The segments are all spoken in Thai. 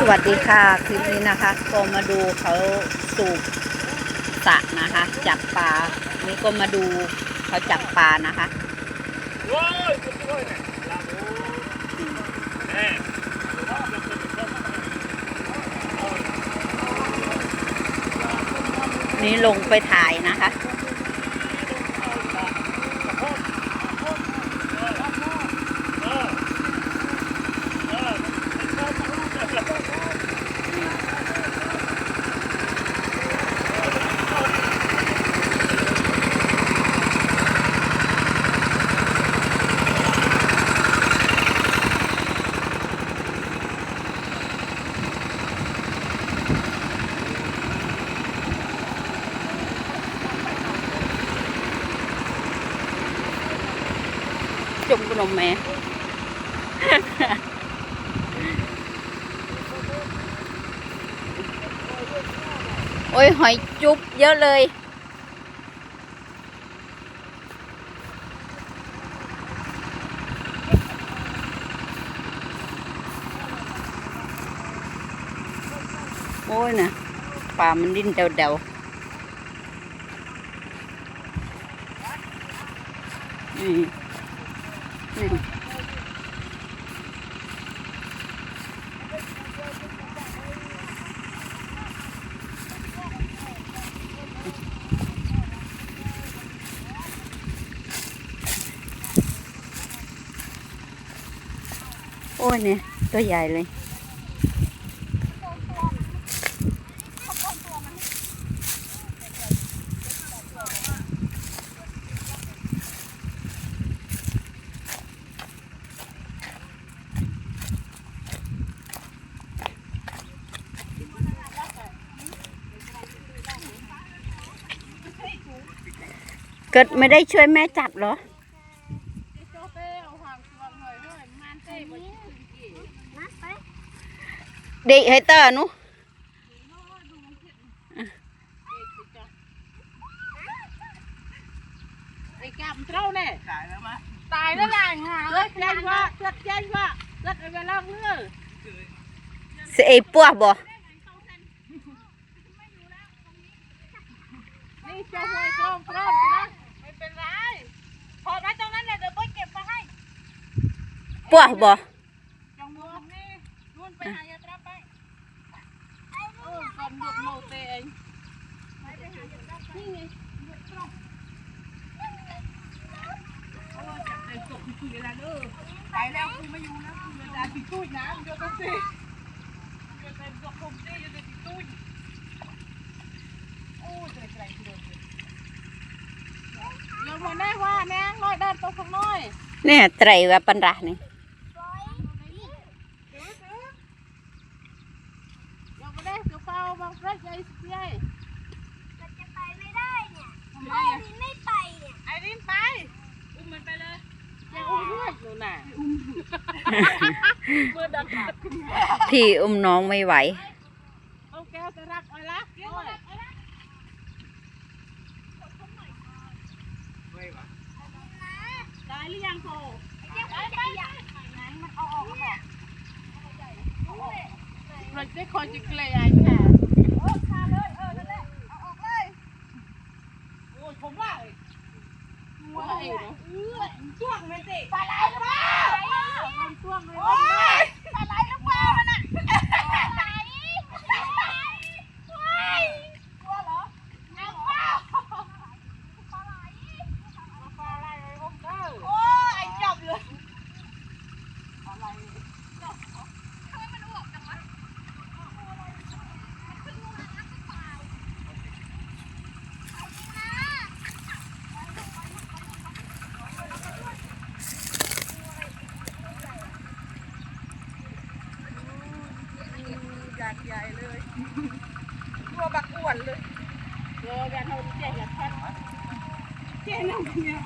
สวัสดีค่ะคลิปนี้นะคะก็มาดูเขาสูบสระนะคะ จับปลานี่ก็มาดูเขาจับปลานะคะนี่ลงไปถ่ายนะคะ จุ่มขนมแม่โอ้ยหอยจุ๊บเยอะเลย โอ้ยนะปลามันดิ้นเดาๆนี่นี่โอ้ยเนี่ย ตัวใหญ่เลยเกิดไม่ได้ช่วยแม่จับเหรอ đi hay tờ nu ไอ้กามเท่าเนี่ยตายแล้วมั้ยตายแล้วไงฮะเลิกแจ้งว่าเลิกแจ้งว่าเลิกไปลอกเลือ sẽ bùa bò นี่เจ้าหวยกล้องกล้องนะไม่เป็นไรพอมาตรงนั้นเลยเดี๋ยวไปเก็บมาให้ bùa bò จงมือนี่นู่นไปหายาตราไปเออก่อนหยุดโมเตเองนี่ไงหยุดกล้องโอ้จับใจจบคุยอะไร เด้อไปแล้วกูไม่อยู่แล้วกูจะด่าติดตุ้ยนะเดี๋ยวต้องสิเดี๋ยวเต็มตัวคมสิเดี๋ยวติดตุ้ยโอ้เจ๋งไรทีเดียวเดี๋ยวมาแน่ว่าแน่น้อยด้านตรงข้างน้อย nè trầy và pan ra này ยังไม่ได้เกี่ยวเป้าบางพระใจสิยายมันจะไปไม่ได้เนี่ยทำไมไอ้อะนี่ไม่ไปเนี่ยไอ้รินไป อุ้มมันไปเลย พี่อุ้มน้องไม่ไหวเอาแก้วจะรักเอาละเอาละเอาละตายหรือยังโคไอ้เจ้าไปไปไหนมันเอาออกมาบอกเราจะคอยจะเกลียดค่ะเออคาเลยเออนั่นแหละเอาออกเลย โอ้ยผมว่าว่าไอ้เนาะ ช่วงมันสิปลาไหลหรือเปล่ามันช่วงเลย โอ้ยปลาไหลหรือเปล่ามันอะปลาไหลปลาไหลว้ายกลัวเหรอเอาเปล่าปลาไหล ปลาอะไรไอ้ผมเด้อ โอ้ยไอ้จับเลย อะไร ทำไมมันอวกจังวะมันขึ้นมาแล้วหรือเปล่าเอาจริงนะ อยา กใหญ่เลยตัวบักอ้วนเลยเออการเอาเจ๊อยากพัดเจ๊น้องเนี่ย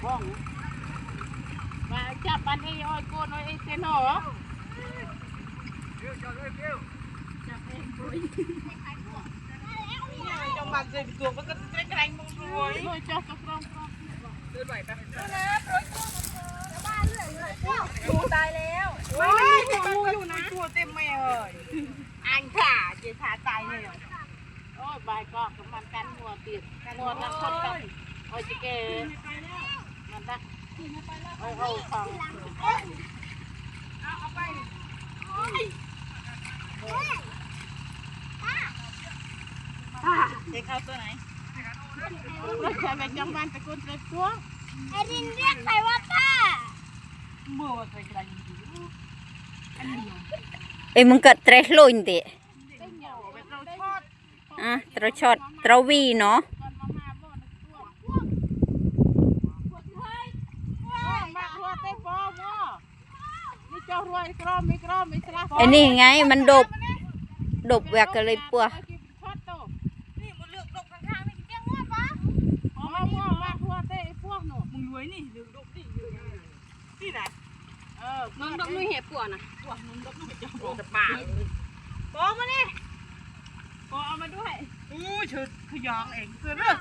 เบ้องมาจับปันไอ้อ้อยโกนไอ้เซนหรอ จังหวัดเสพตัวมันก็เกรงเกรงรวยรวยจ้าสกรองเดินไหวปะดูตายแล้วไม่ไม่งูอยู่นะตัวเต็มแม่เลยอังขาเจขาตายเลยโอ้ยใบก็กับมันกันหัวติดหัวนักคนกันโอ้ยจิเกมันได้โอ้ยเอาของเอาเด็กเอาไห គេខោទៅណានោះចាំតែចង់បានតកូនត្រូវគួររៀនរៀនតែវត្តតាមកទៅក្រាញ់អីមកកាត់ត្រេះលុញទេអ่ะត្រូវឆត់ត្រូវវីណោ mình đột Đột vẹt cái lấy bùa ชอดโตนี่มันเลือกดกข้างๆไม่กินเปี้ยงว่าป้าอ๋อมาบ่มาทัวเต้พวกหนูมึงรวยนี่ลืมดกนี่นี่นะเออมึงดกนี่เห็บปวนะปวมึงดกนี่เจ้าบอกปากปอมานี่ปอเอามาด้วยอู้ชุดขยองเองเสือเด้อ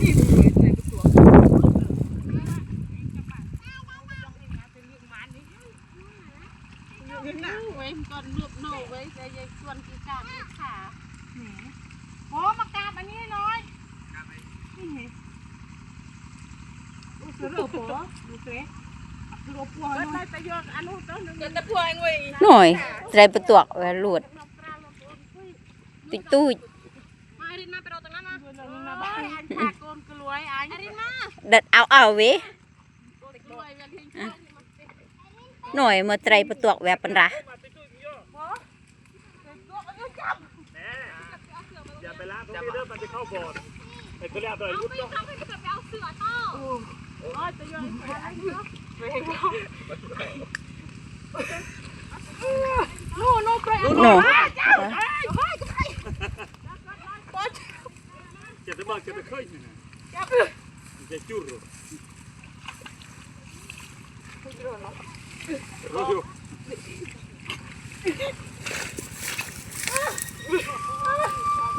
นี่มึงรวยในประตูเว้ยก่อนเลือกโน่เว้ใจเย็นส่วนกีการนี่ขาแหมโอ้มากราบอันนี้น้อยนี่ไงดูเสือเหลือปอดูเสือดูปัวก็ได้ประโยชน์อันนู้นต้นนึงจะปัวเองเว้ย Nổi Tre bật tuọc và luột Tụi tui มาดินมาไปรอตรงนั้นนะอันขาโกนกล้วยอันนี้มา Đợt áo áo với กล้วยเวียนทิ้ง Nổi mà tre bật tuọc và bần ra อย่า ไปล้างตรงนี้เด้อมันจะเข้าบ่อไอ้เขาเรียกอะไรรุดเนาะเขาไปกับเอาเสือโต้อ๋อจะย้อนไปนู่นนู่นไป Nổ เจ็บตะบังเจ็บตะเคยนี่นะจะจุ่รรถอยู่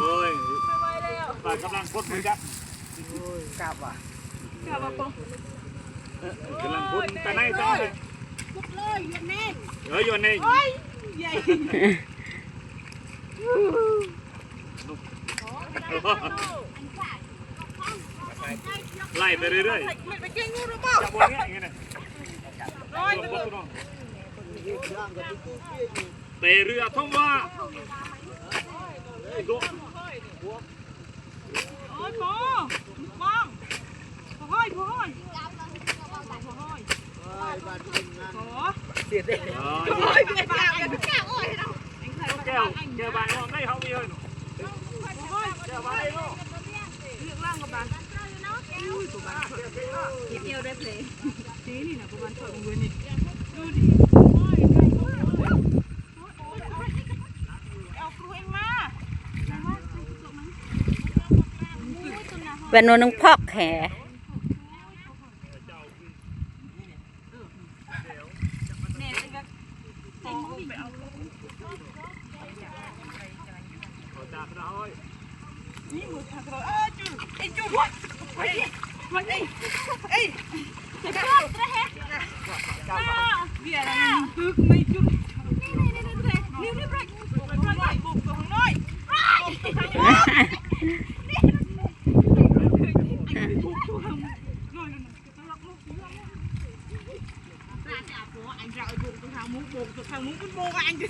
โอ้ย ปากกำลังพดมือจับกลับว่ะกลับว่ะปกำลังพดไปไหนจ้าเลยลุกเลยยืนแน่นเอออยู่นี่โอ้ยใหญ่ไล่ไปเรื่อยไม่ไปเก่งงูหรือเปล่าๆจับวันนี้อย่างเงี้ยร้อยไปเลยเตะเรือท่องว่า โอ้ยหมอมองโอ้ยโอ้ยโอ้ยโ Và nó nâng phóc hẻ เขนี่มือขาดเราเออจุดไอจุดวะไอ้มันไอ้ไอ้เบียร์อะไรตึกไม่จุดนี่นี่ไปบุกตัวน้อยบุกตัวน้ยบุกตัวน้อยน้อยตลกมุกร้านอาบหัวอัน เราบุกตัวทางมุกบุกตัวทางมุกมันโบกันอันจะ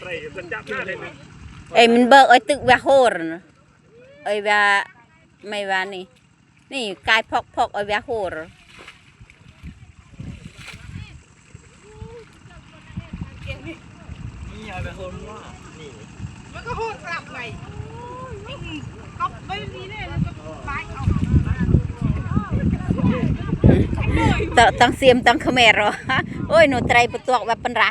เตะกันจับหน้าเลยนะ Ê mình bơ ơi tự và hồ rồi Ơi và Mày và nì Nì cài phóc phóc ơi và hồ rồi มันก็โหดกลับไปก็ไม่ดีแน่แล้วก็ไปเอา តង់សៀមតង់ខ្មែរអូយនោះត្រីបន្ទាក់វ៉ាប៉ុនរ៉ា